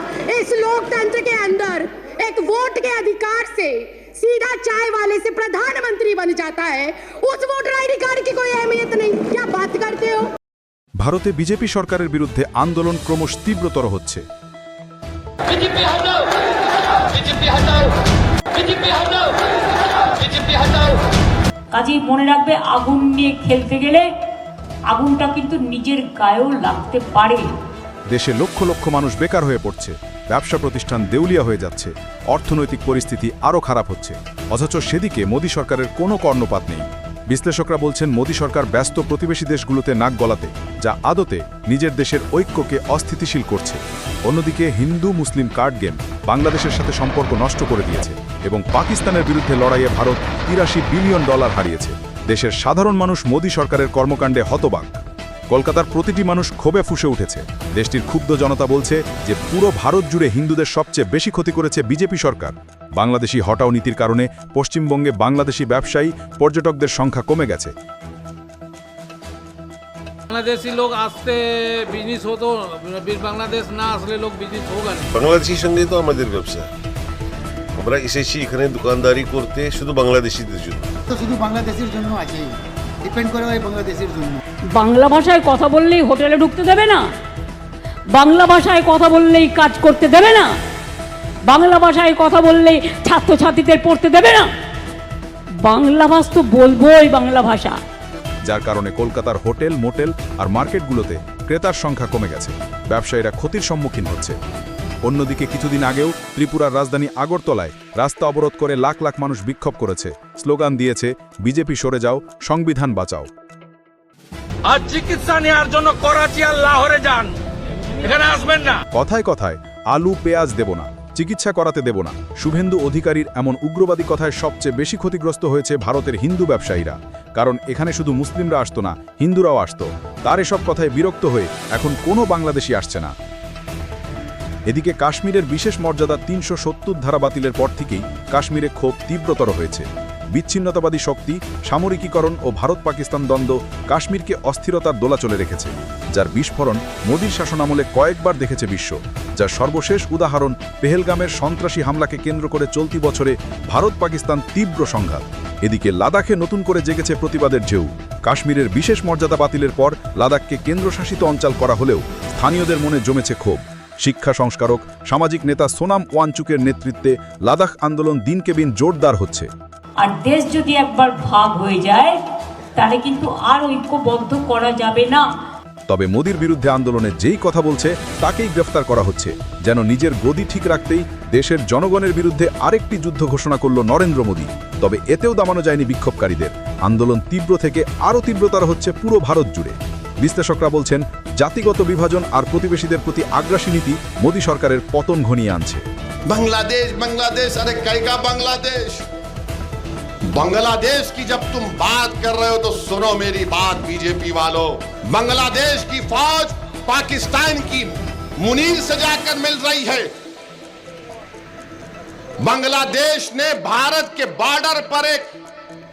इस लोकतंत्र के अंदर एक वोट के अधिकार से सीधा चाय वाले से प्रधानमंत्री बन जाता है उस वोटर आईडी कार्ड की कोई अहमियत नहीं क्या बात करते हो ভারতে বিজেপি সরকারের বিরুদ্ধে আন্দোলন ক্রমশ তীব্রতর হচ্ছে बीजेपी हटाओ बीजेपी हटाओ बीजेपी हटाओ बीजेपी हटाओ কাজেই মনে রাখবে আগুন নিয়ে খেলতে গেলে আগুনটা কিন্তু নিজের গায়েও লাগতে পারে দেশে লক্ষ লক্ষ মানুষ বেকার হয়ে পড়ছে। ব্যবসা প্রতিষ্ঠান দেউলিয়া হয়ে যাচ্ছে। অর্থনৈতিক পরিস্থিতি আরও খারাপ হচ্ছে। অথচ সেদিকে মোদী সরকারের কোনো কর্ণপাত নেই। বিশ্লেষকরা বলছেন, মোদী সরকার ব্যস্ত প্রতিবেশী দেশগুলোতে নাক গলাতে, যা আদতে নিজের দেশের ঐক্যকে অস্থিতিশীল করছে। অন্যদিকে হিন্দু মুসলিম কার্ড গেম বাংলাদেশের সাথে সম্পর্ক নষ্ট করে দিয়েছে এবং পাকিস্তানের বিরুদ্ধে লড়াইয়ে ভারত তিরাশি বিলিয়ন ডলার হারিয়েছে। দেশের সাধারণ মানুষ মোদী সরকারের কর্মকাণ্ডে হতবাক। কলকাতার প্রতিটি মানুষ ক্ষোভে ফুসে উঠেছে। দেশটির ক্ষুব্ধ জনতা বলছে যে পুরো ভারত জুড়ে হিন্দুদের সবচেয়ে বেশি ক্ষতি করেছে বিজেপি সরকার। বাংলাদেশি হটাও নীতির কারণে পশ্চিমবঙ্গে বাংলাদেশি ব্যবসায়ী পর্যটকদের সংখ্যা কমে গেছে। বাংলাদেশি লোক আসতে বিজনেস হতো বাংলাদেশ না আসলে লোক বিজনেস বাংলাদেশির সঙ্গেই তো আমাদের ব্যবসা। আমরা এসেছি এখানে দোকানদারি করতে শুধু বাংলাদেশিদের জন্য। তো শুধু বাংলাদেশের জন্য আছে ডিপেন্ড করে ওই বাংলাদেশের জন্য। বাংলা ভাষায় কথা বললেই হোটেলে ঢুকতে দেবে না? বাংলা ভাষায় কথা বললেই কাজ করতে দেবে না? বাংলা ভাষায় কথা বললেই ছাত্রছাত্রীদের পড়তে দেবে না? বাংলা ভাষা তো বলবোই বাংলা ভাষা। যার কারণে কলকাতার হোটেল মোটেল আর মার্কেটগুলোতে ক্রেতার সংখ্যা কমে গেছে। ব্যবসায়ীরা ক্ষতির সম্মুখীন হচ্ছে। অন্যদিকে কিছুদিন আগেও ত্রিপুরার রাজধানী আগরতলায় রাস্তা অবরোধ করে লাখ লাখ মানুষ বিক্ষোভ করেছে। স্লোগান দিয়েছে বিজেপি সরে যাও সংবিধান বাঁচাও। আর চিকিৎসা নেওয়ার জন্য করাচি আর লাহোরে যান। এখানে আসবেন না। কথায় কথায় আলু পেঁয়াজ দেব না চিকিৎসা করাতে দেব না। শুভেন্দু অধিকারীর এমন উগ্রবাদী কথায় সবচেয়ে বেশি ক্ষতিগ্রস্ত হয়েছে ভারতের হিন্দু ব্যবসায়ীরা। কারণ এখানে শুধু মুসলিমরা আসতো না হিন্দুরাও আসতো। তার এসব কথায় বিরক্ত হয়ে এখন কোনো বাংলাদেশি আসছে না। এদিকে কাশ্মীরের বিশেষ মর্যাদা তিনশো সত্তর ধারা বাতিলের পর থেকেই কাশ্মীরে ক্ষোভ তীব্রতর হয়েছে। বিচ্ছিন্নতাবাদী শক্তি, সামরিকীকরণ ও ভারত পাকিস্তান দ্বন্দ্ব কাশ্মীরকে অস্থিরতার দোলাচলে রেখেছে, যার বিস্ফোরণ মোদীর শাসনামলে কয়েকবার দেখেছে বিশ্ব, যার সর্বশেষ উদাহরণ পেহেলগামের সন্ত্রাসী হামলাকে কেন্দ্র করে চলতি বছরে ভারত পাকিস্তান তীব্র সংঘাত। এদিকে লাদাখে নতুন করে জেগেছে প্রতিবাদের ঢেউ। কাশ্মীরের বিশেষ মর্যাদা বাতিলের পর লাদাখকে কেন্দ্রশাসিত অঞ্চল করা হলেও স্থানীয়দের মনে জমেছে ক্ষোভ। শিক্ষা সংস্কারক সামাজিক নেতা সোনাম ওয়ানচুকের নেতৃত্বে লাদাখ আন্দোলন দিনকে দিন জোরদার হচ্ছে। আর দেশ যদি একবার ভাগ হয়ে যায় তাহলে কিন্তু আর ঐক্যবদ্ধ করা যাবে না। তবে মোদির বিরুদ্ধে আন্দোলনে যেই কথা বলছে তাকেই গ্রেফতার করা হচ্ছে। যেন নিজের গদি ঠিক রাখতেই দেশের জনগণের বিরুদ্ধে আরেকটি যুদ্ধ ঘোষণা করল নরেন্দ্র মোদী। তবে এতেও দামানো যায়নি বিক্ষোভকারীদের। আন্দোলন তীব্র থেকে আরও তীব্রতর হচ্ছে পুরো ভারত জুড়ে। বিশ্লেষকরা বলছেন জাতিগত বিভাজন আর প্রতিবেশীদের প্রতি আগ্রাসী নীতি মোদী সরকারের পতন ঘনিয়ে আনছে बांग्लादेश बांग्लादेश अरे कई बांग्लादेश बांग्लादेश की जब तुम बात कर रहे हो तो सुनो मेरी बात बीजेपी वालों बांग्लादेश की फौज पाकिस्तान की मुनीर से जाकर मिल रही है बांग्लादेश ने भारत के बॉर्डर पर एक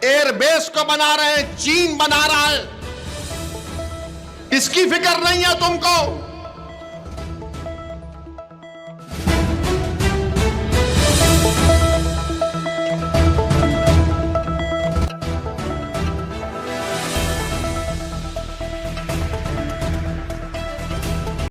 एयरबेस को बना रहे हैं चीन बना रहा है इसकी फिक्र नहीं है तुमको